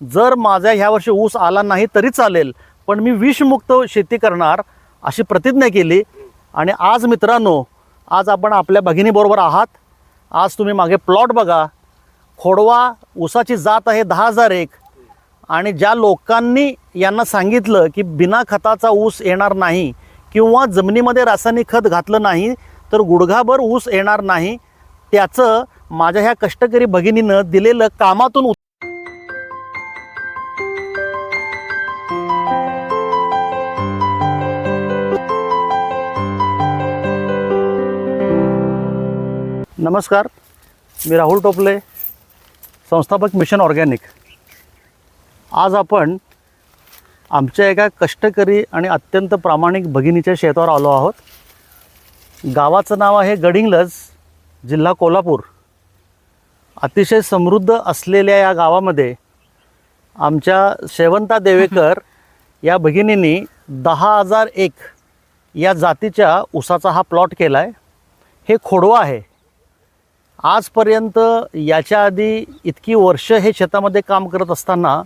जर माझ्या ह्या वर्षी ऊस आला नाही तरी चालेल पण मी विषमुक्त शेती करणार अशी प्रतिज्ञा केली. आणि आज मित्रांनो आज आपण आपल्या भगिनीबरोबर आहात. आज तुम्ही मागे प्लॉट बघा. खोडवा ऊसाची जात आहे दहा हजार एक. आणि ज्या लोकांनी यांना सांगितलं की बिना खताचा ऊस येणार नाही किंवा जमिनीमध्ये रासायनिक खत घातलं नाही तर गुडघाभर ऊस येणार नाही त्याचं माझ्या ह्या कष्टकरी भगिनीनं दिलेलं कामातून नमस्कार मी राहुल टोपले संस्थापक मिशन ऑर्गॅनिक. आज आपण आमच्या एका कष्टकरी आणि अत्यंत प्रामाणिक भगिनीच्या शेतावर आलो आहोत. गावाचं नाव आहे गडिंग्लज जिल्हा कोल्हापूर. अतिशय समृद्ध असलेल्या या गावामध्ये आमच्या शेवंता देवेकर या भगिनींनी दहा हजार एक या जातीच्या ऊसाचा हा प्लॉट केला आहे हे खोडवा आहे. आजपर्यंत याच्या आधी इतकी वर्ष हे शेतामध्ये काम करत असताना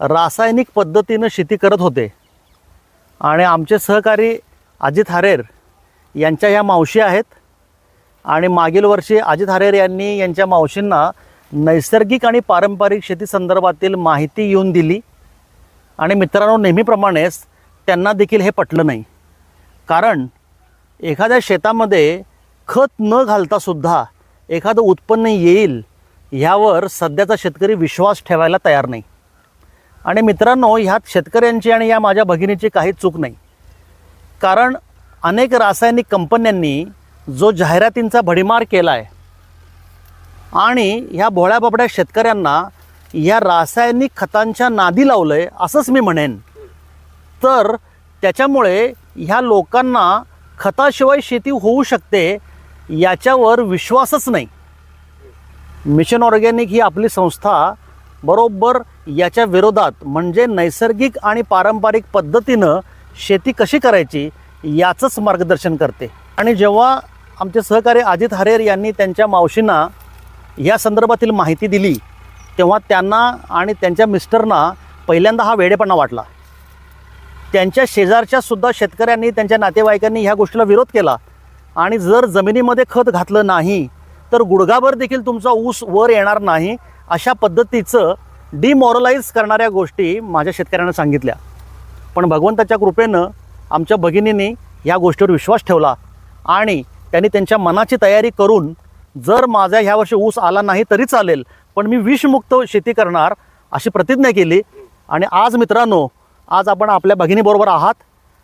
रासायनिक पद्धतीनं शेती करत होते. आणि आमचे सहकारी अजित हारेर यांच्या ह्या मावशी आहेत. आणि मागील वर्षी अजित हारेर यांनी यांच्या मावशींना नैसर्गिक आणि पारंपरिक शेती संदर्भातील माहिती येऊन दिली. आणि मित्रांनो नेहमीप्रमाणेच त्यांना देखील हे पटलं नाही. कारण एखाद्या शेतामध्ये खत न घालतासुद्धा एखादं उत्पन्न येईल ह्यावर सध्याचा शेतकरी विश्वास ठेवायला तयार नाही. आणि मित्रांनो ह्यात शेतकऱ्यांची आणि या माझ्या भगिनीची काही चूक नाही. कारण अनेक रासायनिक कंपन्यांनी जो जाहिरातींचा भडीमार केला आहे आणि ह्या भोळ्या बाबड्या शेतकऱ्यांना या रासायनिक खतांच्या नादी लावलं आहे असंच मी म्हणेन. तर त्याच्यामुळे ह्या लोकांना खताशिवाय शेती होऊ शकते याच्यावर विश्वासच नाही. मिशन ऑर्गॅनिक ही आपली संस्था बरोबर याच्या विरोधात म्हणजे नैसर्गिक आणि पारंपरिक पद्धतीनं शेती कशी करायची याचंच मार्गदर्शन करते. आणि जेव्हा आमचे सहकारी अजित हरेर यांनी त्यांच्या मावशींना या संदर्भातील माहिती दिली तेव्हा त्यांना आणि त्यांच्या मिस्टरना पहिल्यांदा हा वेडेपणा वाटला. त्यांच्या शेजारच्या सुद्धा शेतकऱ्यांनी त्यांच्या नातेवाईकांनी ह्या गोष्टीला विरोध केला. आणि जर जमिनीमध्ये खत घातलं नाही तर गुडघाभर देखील तुमचा ऊस वर येणार नाही अशा पद्धतीचं डिमॉरलाईज करणाऱ्या गोष्टी माझ्या शेतकऱ्यांना सांगितल्या. पण भगवंताच्या कृपेनं आमच्या भगिनींनी या गोष्टीवर विश्वास ठेवला आणि त्यांनी त्यांच्या मनाची तयारी करून जर माझ्या ह्या वर्षी ऊस आला नाही तरी चालेल पण मी विषमुक्त शेती करणार अशी प्रतिज्ञा केली. आणि आज मित्रांनो आज आपण आपल्या भगिनीबरोबर आहात.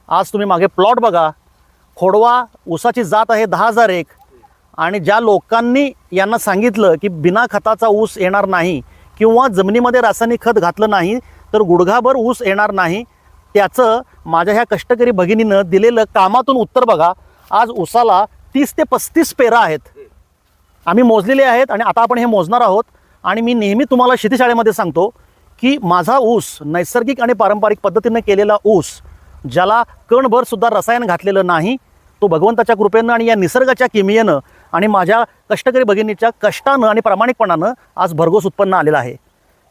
आज तुम्ही मागे प्लॉट बघा. खोडवा ऊसाची जात आहे दहा हजार एक. आणि ज्या लोकांनी यांना सांगितलं की बिना खताचा ऊस येणार नाही किंवा जमिनीमध्ये रासायनिक खत घातलं नाही तर गुडघाभर ऊस येणार नाही त्याचं माझ्या ह्या कष्टकरी भगिनीनं दिलेलं कामातून उत्तर बघा. आज ऊसाला तीस ते पस्तीस पेरा आहेत. आम्ही मोजलेले आहेत आणि आता आपण हे मोजणार आहोत. आणि मी नेहमी तुम्हाला शेतीशाळेमध्ये सांगतो की माझा ऊस नैसर्गिक आणि पारंपरिक पद्धतीने केलेला ऊस ज्याला कणभर सुद्धा रसायन घातलेलं नाही तो भगवंताच्या कृपेनं आणि या निसर्गाच्या किमयेनं आणि माझ्या कष्टकरी भगिनीच्या कष्टानं आणि प्रामाणिकपणानं आज भरघोस उत्पन्न आलेलं आहे.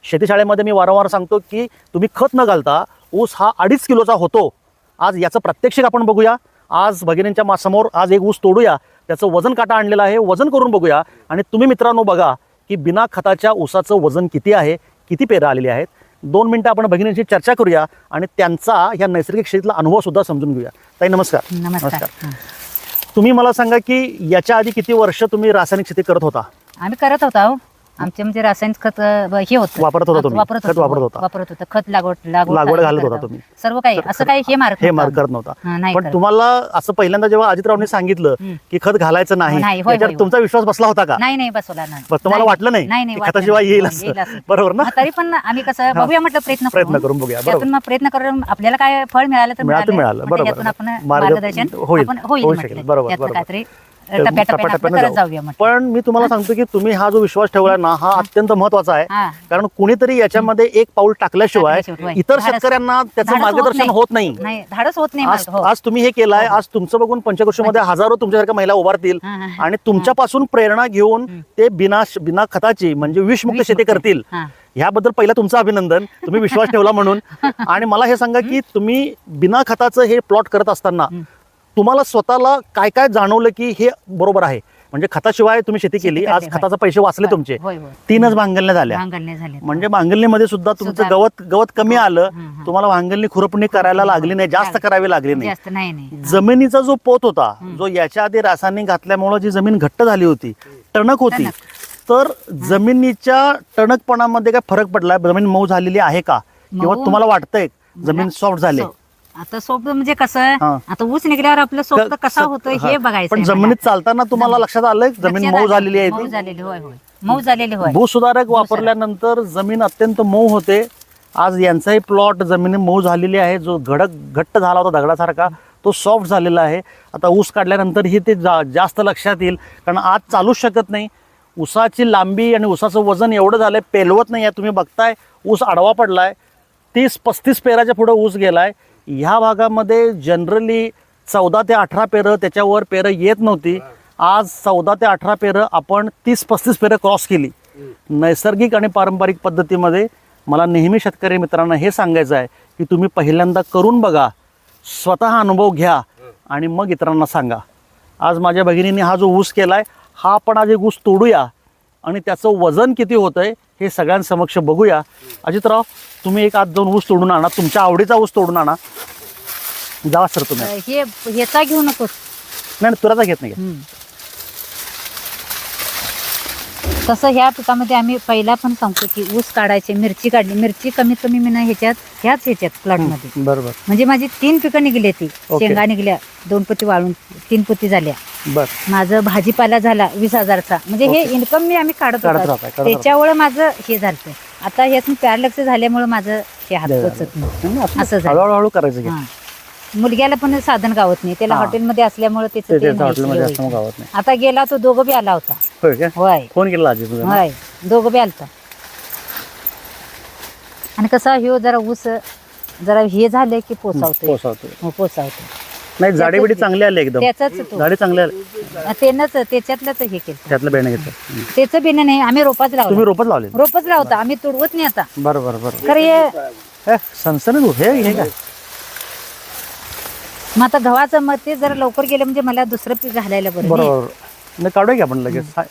शेतीशाळेमध्ये मी वारंवार सांगतो की तुम्ही खत न घालता ऊस हा अडीच किलोचा होतो. आज याचं प्रात्यक्षिक आपण बघूया. आज भगिनींच्या मासमोर आज एक ऊस तोडूया. त्याचं वजन काटा आणलेलं आहे. वजन करून बघूया. आणि तुम्ही मित्रांनो बघा की बिना खताच्या ऊसाचं वजन किती आहे? किती पेरं आलेली आहेत? दोन मिनटं आपण भगिनींची चर्चा करूया आणि त्यांचा ह्या नैसर्गिक शेतीतला अनुभव सुद्धा समजून घेऊया. ताई नमस्कार. नमस्कार. तुम्ही मला सांगा की याच्या आधी किती वर्ष तुम्ही रासायनिक शेती करत होता? आम्ही करत होतो. अहो. आमचे म्हणजे रासायनिक खत अ, हे होतं वापरत होता तुम्ही? वापरत खत होतो वापरत होता? वापरत होतं खत लागवड लागवड घालत होता. तुम्ही? सर्व काही असं काही हे मारत हे आम्ही. करत नव्हता नाही पण करत. तुम्हाला असं पहिल्यांदा जेव्हा अजितरावने सांगितलं. की खत घालायचं नाही नाही, होय, याच्यावर होय, तुमचा विश्वास बसला होता का नाही नाही बसवला नाही बरं, तुम्हाला नाही, वाटलं नाही नाही नाही की वाटलं खताशिवाय नाही. येईल हो, असं? असं. बरोबर ना? मग तरी पण आम्ही कसं बघूया म्हटलं प्रयत्न प्रयत्न करून बघूया, बरोबर. त्यातून मग प्रयत्न करून आपल्याला काय फळ मिळालं तर मिळालं तर मिळालं. मिळालं, मग बरोबर. आपण मार्ग मार्गदर्शन होईल, आपण होईल होऊ म्हटलं. शकेल, बरोबर, बरोबर. काहीतरी टप्प्याटप्प्यानं आपण करत जाऊया म्हटलं. पण मी तुम्हाला सांगतो की तुम्ही हा जो विश्वास ठेवला ना हा अत्यंत महत्त्वाचा आहे. हां. कारण कुणीतरी याच्यामध्ये एक पाऊल टाकल्याशिवाय टाकल्याशिवाय, इतर धाडस- शेतकऱ्यांना त्याचं धाडस मार्गदर्शन होत नाही. नाही धाडस होत नाही आज हो. आज तुम्ही हे केलाय आज तुमचं बघून पंचकृषीमध्ये हजारो तुमच्यासारख्या महिला उभारतील हां, हां, हां. आणि तुमच्यापासून प्रेरणा घेऊन ते बिना बिना खताची म्हणजे विषमुक्त शेती. करतील. हां. ह्याबद्दल पहिलं तुमचं अभिनंदन. तुम्ही विश्वास ठेवला म्हणून. आणि मला हे सांगा की तुम्ही बिना खताचं हे प्लॉट करत असताना हं. तुम्हाला स्वतःला काय काय जाणवलं की हे बरोबर आहे? म्हणजे खताशिवाय तुम्ही शेती केली आज. खताचे पैसे वाचले तुमचे. तीनच भांगलण्या झाल्या. म्हणजे भांगलणीमध्ये सुद्धा तुमचं. गवत गवत कमी आलं. हं, हं. तुम्हाला भांगलणी खुरपणी करायला लागली नाही जास्त करावी लागली नाही. जमिनीचा जो पोत होता. जो याच्या आधी रासायनिक घातल्यामुळे जी जमीन घट्ट झाली होती टणक होती. तर जमिनीच्या टणकपणामध्ये काय फरक पडला? जमीन मऊ झालेली आहे का? किंवा तुम्हाला वाटतंय जमीन सॉफ्ट झाली? आता सोप म्हणजे कसं हा. आता ऊस निघल्यावर आपलं सोप कसा होतं हा. हे बघायचं पण आहे मला. जमिनीत चालताना तुम्हाला लक्षात आलंय? जमीन लक्षात मऊ आलं. झालेली आहे मऊ झालेली होय होय. मऊ झालेली होय. भूसुधारक वापरल्यानंतर जमीन अत्यंत मऊ होते. आज यांचाही प्लॉट जमिनी मऊ झालेली आहे. जो घडक घट्ट झाला होता दगडासारखा तो सॉफ्ट झालेला आहे. आता ऊस काढल्यानंतरही ते जा जास्त लक्षात येईल. कारण आज चालूच शकत नाही. ऊसाची लांबी आणि ऊसाचं वजन एवढं झालंय पेलवत नाही आहे. तुम्ही बघताय ऊस आडवा पडलाय. तीस पस्तीस पेराच्या पुढे ऊस गेलाय. ह्या भागामध्ये जनरली चौदा ते अठरा पेरं त्याच्यावर पेरं येत नव्हती. आज चौदा ते अठरा पेरं आपण तीस पस्तीस पेरं क्रॉस केली. नैसर्गिक आणि पारंपरिक पद्धतीमध्ये मला नेहमी शेतकरी मित्रांना हे सांगायचं आहे की तुम्ही पहिल्यांदा करून बघा स्वतः अनुभव घ्या आणि मग इतरांना सांगा. आज माझ्या भगिनीने हा जो ऊस केलाय हा आपण आज एक ऊस तोडूया आणि त्याचं वजन किती होतं आहे हे सगळ्यांसमक्ष बघूया. अजितराव तुम्ही एक आज दोन ऊस तोडून आणा. तुमच्या आवडीचा ऊस तोडून आणा. जावा सर तुम्ही. हे ह्याचा घेऊ नकोस नाही नाही, तुराचा घेत नाही. हम्म. तसं ह्या पिकामध्ये आम्ही पहिला पण सांगतो की ऊस काढायचे मिरची काढली. मिरची कमीत कमी मी ना ह्याच्यात ह्याच ह्याच्यात प्लॉटमध्ये. बरोबर. म्हणजे माझी तीन पिकं निघली ती. शेंगा निघल्या दोन पोती वाळून तीन पोती झाल्या. बर. माझं भाजीपाला झाला वीस हजारचा. म्हणजे हे. इन्कम मी आम्ही काढत काढत होतो राहताय, काढत त्याच्यामुळे माझं हे झालं आता ह्यात मी पॅरलक्स झाल्यामुळे माझं हे हात. पोचत नाही असं झालं. हळूहळू हळू करायचं. हा. मुलग्याला पण साधन गावत नाही त्याला हा. हॉटेलमध्ये असल्यामुळे त्याचं ते त्याचं नाही हॉटेलमध्ये असल्यामुळे व्हायचं. गावात नाही आता गेला तो दोघं बी आला होता होय का होय फोन केला आजी तुझा होय दोघं बी आलता आणि कसा ह्यो जरा ऊस जरा हे झाले की पोसावतो हो पोसावतोय नाही जाडी बिडी चांगली आली एकदम. त्याचाच तो. जाडी चांगली आली. त्यानंच त्याच्यातलंच हे केलं. त्यातलं बेणं घेतलं. त्याचं बिन नाही आम्ही रोपाच तुम्ही लावतो रोपच लावले रोपच लावतो आम्ही तुडवत नाही आता. बरं बरं बरं. खरं हे हे हे हे काय? मग आता गव्हाचं मग ते जरा लवकर गेलं म्हणजे मला दुसरं पीक घालायला बरं. नाही. बरोबर. नाही काढूया की आपण लगेच. हा,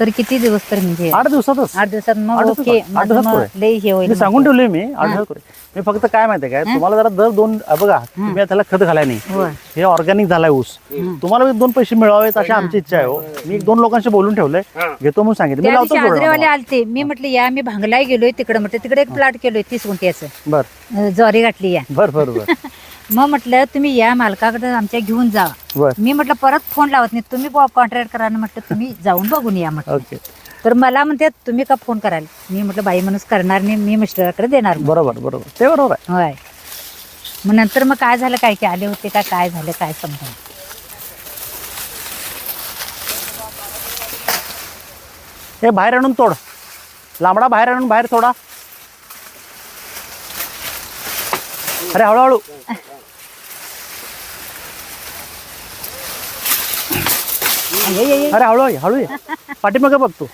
तर किती दिवस तर म्हणजे आठ दिवसातच. आठ दिवसात आठ मग दिवसात. ओके. आठ दिवसात मग पुरे. लई हे होईल मी सांगून मग. ठेवले मी आठ दिवसात. मी फक्त काय माहितीये काय? तुम्हाला जरा दर दोन अ, बघा तुम्ही त्याला खत घालाय नाही. होय. हे ऑर्गॅनिक झालाय ऊस. तुम्हाला बी दोन पैसे मिळावेत अशी आमची इच्छा आहे हो. मी एक दोन लोकांशी बोलून ठेवलंय. घेतो म्हणून सांगितलं. मी त्या लावतो दिवशी आजरेवाले जोडणार. आलते. मी म्हटलं या मी भांगलाय गेलोय तिकडे. म्हटलं तिकडे एक प्लॉट केलोय तीस गुंठ्याचं बर. अं, ज्वारी घातली या. बर बर बर. मग म्हटलं तुम्ही या मालकाकडे आमच्या घेऊन जा. बर. मी म्हटलं परत फोन लावत नाही. तुम्ही कॉन्ट्रॅक्ट करा. ना म्हटलं तुम्ही जाऊन बघून या म्हटलं. ओके. तर मला म्हणते तुम्ही का फोन कराल? मी म्हटलं बाई माणूस करणार नाही. मी मिस्टराकडे देणार. बरोबर बरोबर. ते बरोबर आहे. होय. मग नंतर मग काय झालं काय की आले होते का काय झालं काय समजा हे बाहेर आणून तोड. लांबडा बाहेर आणून बाहेर थोडा अरे हळूहळू ये, ये, ये. अरे हळू ये, हळू पाठीमागे बघ तू.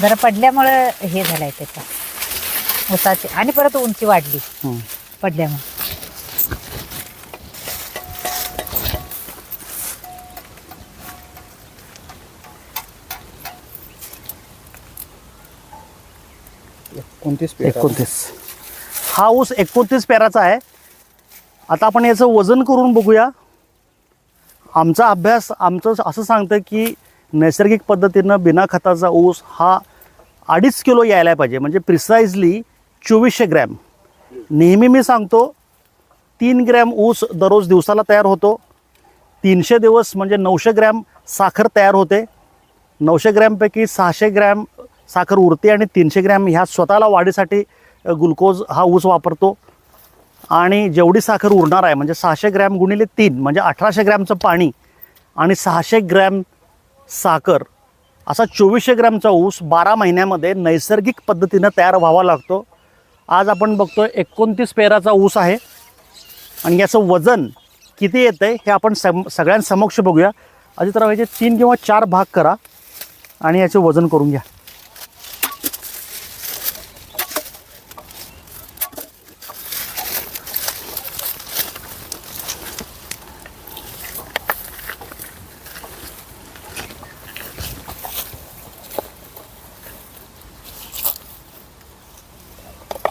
जरा पडल्यामुळं हे झालंय त्याचा. ऊसाची. आणि परत उंची वाढली. पडल्यामुळे. एकोणतीस. हा ऊस एकोणतीस पेराचा आहे. आता आपण याचं वजन करून बघूया. आमचा अभ्यास आमचं असं सांगतं की नैसर्गिक पद्धतीनं बिना खताचा ऊस हा अडीच किलो यायला पाहिजे. म्हणजे प्रिसाइजली चोवीसशे ग्रॅम. नेहमी मी सांगतो तीन ग्रॅम ऊस दररोज दिवसाला तयार होतो. तीनशे दिवस म्हणजे नऊशे ग्रॅम साखर तयार होते. नऊशे ग्रॅमपैकी सहाशे ग्रॅम साखर उरते आणि तीनशे ग्रॅम ह्या स्वतःला वाढीसाठी ग्लुकोज हा ऊस वापरतो. आणि जेवढी साखर उरणार आहे म्हणजे सहाशे ग्रॅम गुणिले तीन म्हणजे अठराशे ग्रॅमचं पाणी आणि सहाशे ग्रॅम साखर असा चोवीसशे ग्रॅमचा ऊस बारा महिन्यामध्ये नैसर्गिक पद्धतीनं तयार व्हावा लागतो. आज आपण बघतो एकोणतीस पेराचा ऊस आहे आणि याचं वजन किती येतं आहे हे आपण सम सगळ्यांसमक्ष बघूया. अजितराव याचे तीन किंवा चार भाग करा आणि याचे वजन करून घ्या.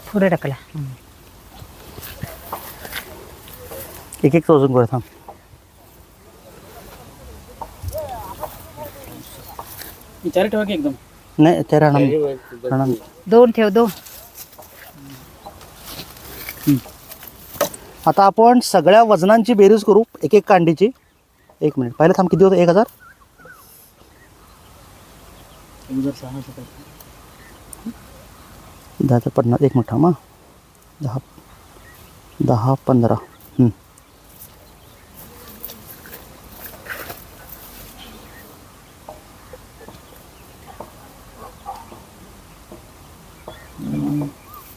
पुढे टाकला एक एक वजन करूया थांब विचार ठेवा की एकदम नाही ते राहणार. राहणार. दोन ठेव दोन आता आपण सगळ्या वजनांची बेरीज करू एक एक कांडीची एक मिनिट पहिले थांब किती होतं एक हजार दहाच्या हजार पन्नास एक मिनिट मग दहा दहा पंधरा.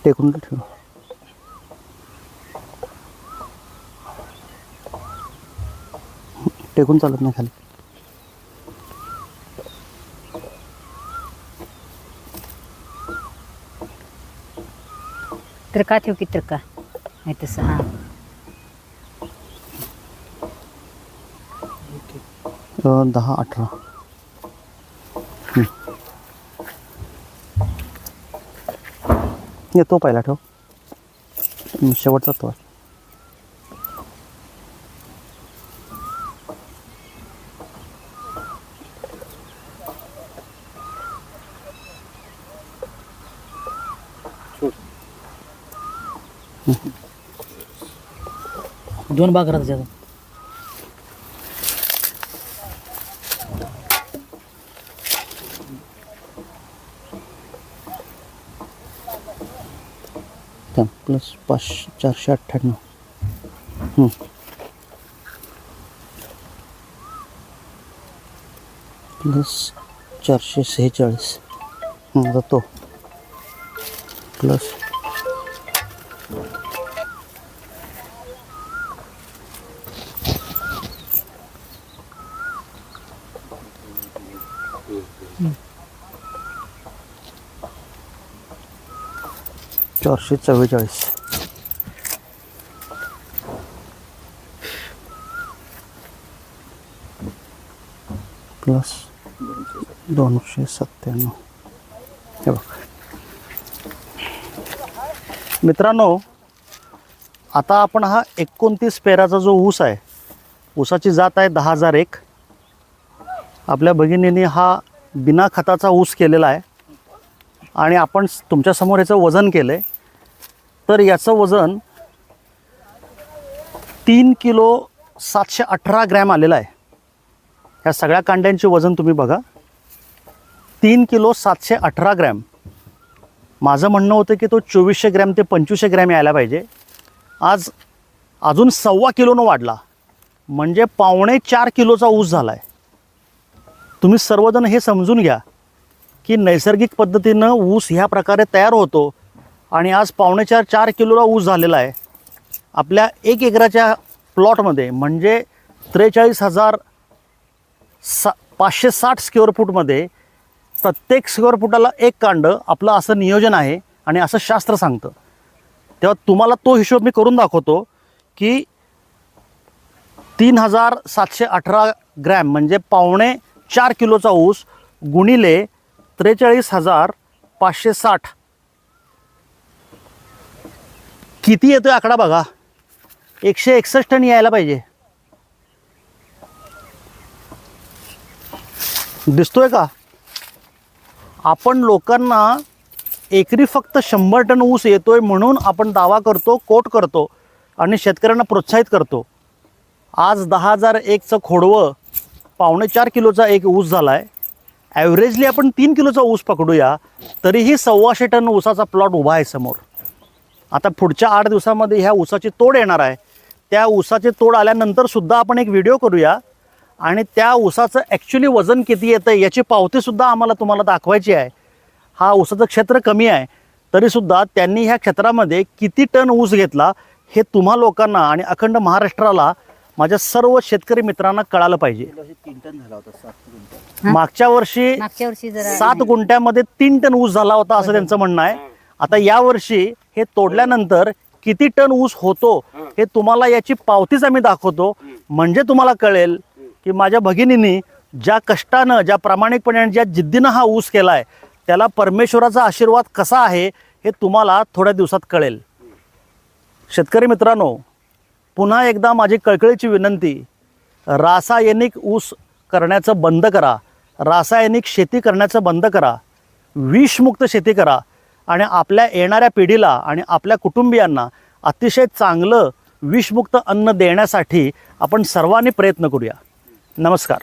टेकून ठेव. टेकून चालत नाही खाली. तिरका ठेव की तिरका नाही तसं हां अं, दहा अठरा हं. ये तो पहिला ठेव हं, शेवटचा तो आहे. दोन भाग राहतात त्याचा प्लस पाच चारशे अठ्ठ्याण्णव प्लस चारशे सेहेचाळीस. आता तो. प्लस चारशे चव्वेचाळीस. प्लस दोनशे सत्त्याण्णव. हे मित्रांनो आता आपण हा एकोणतीस पेराचा जो ऊस आहे ऊसाची जात आहे दहा हजार एक. आपल्या भगिनीने हा बिना खताचा ऊस केलेला आहे. आणि आपण तुमच्यासमोर याचं वजन केलं आहे तर याचं वजन तीन किलो सातशे अठरा ग्रॅम आलेलं आहे. ह्या सगळ्या कांड्यांचे वजन तुम्ही बघा. तीन किलो सातशे अठरा ग्रॅम. माझं म्हणणं होतं की तो चोवीसशे ग्रॅम ते पंचवीसशे ग्रॅम यायला पाहिजे. आज अजून सव्वा किलोनं वाढला. म्हणजे पावणे चार किलोचा ऊस झाला आहे तुम्ही सर्वजण हे समजून घ्या की नैसर्गिक पद्धतीनं ऊस ह्या प्रकारे तयार होतो आणि आज पावणेचार चार किलोला ऊस झालेला आहे. आपल्या एक एकराच्या प्लॉटमध्ये म्हणजे त्रेचाळीस हजार सा पाचशे साठ स्क्वेअर फूटमध्ये प्रत्येक स्क्वेअर फुटाला एक कांड आपलं असं नियोजन आहे आणि असं शास्त्र सांगतं. तेव्हा तुम्हाला तो हिशोब मी करून दाखवतो की तीन हजार सातशे अठरा ग्रॅम म्हणजे पावणे चार किलोचा ऊस गुणिले त्रेचाळीस हजार पाचशे साठ. किती येतोय आकडा बघा? एकशे एकसष्ट टन यायला पाहिजे. दिसतोय का? आपण लोकांना एकरी फक्त शंभर टन ऊस येतोय म्हणून आपण दावा करतो कोट करतो आणि शेतकऱ्यांना प्रोत्साहित करतो. आज दहा हजार एकचं खोडवं पावणे चार किलोचा एक ऊस झाला आहे ॲव्हरेजली आपण तीन किलोचा ऊस पकडूया तरीही सव्वाशे टन ऊसाचा प्लॉट उभा आहे समोर. आता पुढच्या आठ दिवसामध्ये ह्या ऊसाची तोड येणार आहे. त्या ऊसाची तोड आल्यानंतरसुद्धा आपण एक व्हिडिओ करूया. आणि त्या ऊसाचं ॲक्च्युली वजन किती येतं याची पावतीसुद्धा आम्हाला तुम्हाला दाखवायची आहे. हा ऊसाचं क्षेत्र कमी आहे. तरीसुद्धा त्यांनी ह्या क्षेत्रामध्ये किती टन ऊस घेतला हे तुम्हा लोकांना आणि अखंड महाराष्ट्राला माझ्या सर्व शेतकरी मित्रांना कळालं पाहिजे. तीन टन झाला होता सात क्विंटल मागच्या वर्षी मागच्या वर्षी जरा सात गुंठ्यामध्ये तीन टन ऊस झाला होता असं त्यांचं म्हणणं आहे. आता यावर्षी हे तोडल्यानंतर किती टन ऊस होतो हे. तुम्हाला याची पावतीच आम्ही दाखवतो. म्हणजे तुम्हाला कळेल की माझ्या भगिनींनी ज्या कष्टानं ज्या प्रामाणिकपणे आणि ज्या जिद्दीनं हा ऊस केला आहे त्याला परमेश्वराचा आशीर्वाद कसा आहे हे तुम्हाला थोड्या दिवसात कळेल. शेतकरी मित्रांनो पुन्हा एकदा माझी कळकळीची विनंती. रासायनिक ऊस करण्याचं बंद करा. रासायनिक शेती करण्याचं बंद करा. विषमुक्त शेती करा. आणि आपल्या येणाऱ्या पिढीला आणि आपल्या कुटुंबियांना अतिशय चांगलं विषमुक्त अन्न देण्यासाठी आपण सर्वांनी प्रयत्न करूया. नमस्कार.